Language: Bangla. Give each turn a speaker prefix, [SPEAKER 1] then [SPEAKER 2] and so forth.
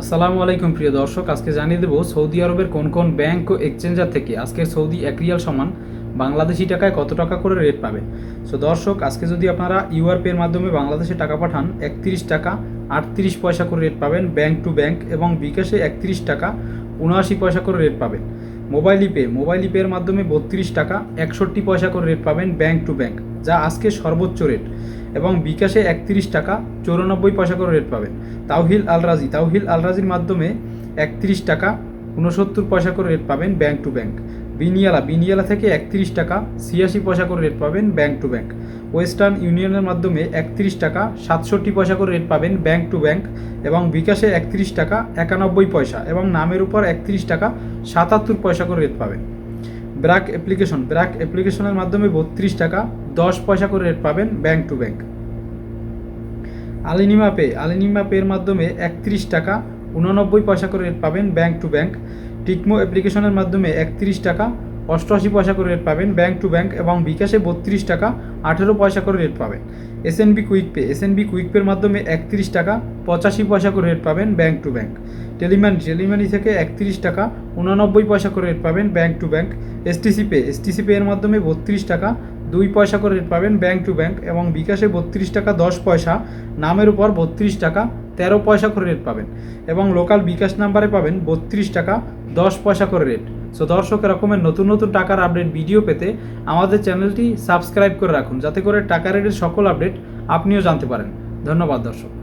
[SPEAKER 1] আসসালামু আলাইকুম প্রিয় দর্শক, আজকে জানিয়ে দেবো সৌদি আরবের কোন কোন ব্যাংক ও এক্সচেঞ্জার থেকে আজকে সৌদি এক সমান বাংলাদেশি টাকায় কত টাকা করে রেট পাবে? সো দর্শক, আজকে যদি আপনারা ইউআর পের মাধ্যমে বাংলাদেশে টাকা পাঠান, একত্রিশ টাকা আটত্রিশ পয়সা করে রেট পাবেন ব্যাংক টু ব্যাংক এবং বিকাশে একত্রিশ টাকা উনআশি পয়সা করে রেট পাবেন। মোবাইল ইপে মোবাইল ইপের মাধ্যমে বত্রিশ টাকা একষট্টি পয়সা করে রেট পাবেন ব্যাংক টু ব্যাংক যা আজকে সর্বোচ্চ রেট এবং বিকাশে একত্রিশ টাকা চৌরানব্বই পয়সা করে রেট পাবেন তাওহিল আলরাজি, তাওহিল আলরাজির মাধ্যমে একত্রিশ টাকা উনসত্তর পয়সা করে রেট পাবেন ব্যাংক টু ব্যাংক বিনিয়ালা বিনিয়ালা থেকে একত্রিশ টাকা ছিয়াশি পয়সা করে রেট পাবেন ব্যাংক টু ব্যাংক ওয়েস্টার্ন ইউনিয়নের মাধ্যমে একত্রিশ টাকা সাতষট্টি পয়সা করে রেট পাবেন ব্যাংক টু ব্যাংক এবং বিকাশে একত্রিশ টাকা একানব্বই পয়সা এবং নামের উপর একত্রিশ টাকা সাতাত্তর পয়সা করে রেট পাবেন। ব্র্যাক অ্যাপ্লিকেশন ব্র্যাক অ্যাপ্লিকেশনের মাধ্যমে বত্রিশ টাকা দশ পয়সা করে রেট পাবেন ব্যাংক টু ব্যাংক আলিনিমা পে আলিনিমা পের মাধ্যমে একত্রিশ টাকা উননব্বই পয়সা করে রেট পাবেন ব্যাংক টু ব্যাংক টিকমো অ্যাপ্লিকেশনের মাধ্যমে একত্রিশ টাকা অষ্টআশি পয়সা করে রেট পাবেন ব্যাংক টু ব্যাংক এবং বিকাশে বত্রিশ টাকা আঠেরো পয়সা করে রেট পাবেন। SNB quick pay S SNB quick পের মাধ্যমে একত্রিশ টাকা পঁচাশি পয়সা করে রেট পাবেন bank to bank telemoney telemoney থেকে একত্রিশ টাকা উননব্বই পয়সা করে রেট পাবেন bank to bank STC pay STC pay এর মাধ্যমে বত্রিশ টাকা দুই পয়সা করে রেট পাবেন ব্যাঙ্ক টু ব্যাঙ্ক এবং বিকাশে বত্রিশ টাকা দশ পয়সা, নামের উপর বত্রিশ টাকা তেরো পয়সা করে রেট পাবেন এবং লোকাল বিকাশ নাম্বারে পাবেন বত্রিশ টাকা দশ পয়সা করে রেট সো দর্শক, এরকমের নতুন নতুন টাকার আপডেট ভিডিও পেতে আমাদের চ্যানেলটি সাবস্ক্রাইব করে রাখুন, যাতে করে টাকা রেটের সকল আপডেট আপনিও জানতে পারেন। ধন্যবাদ, দর্শক।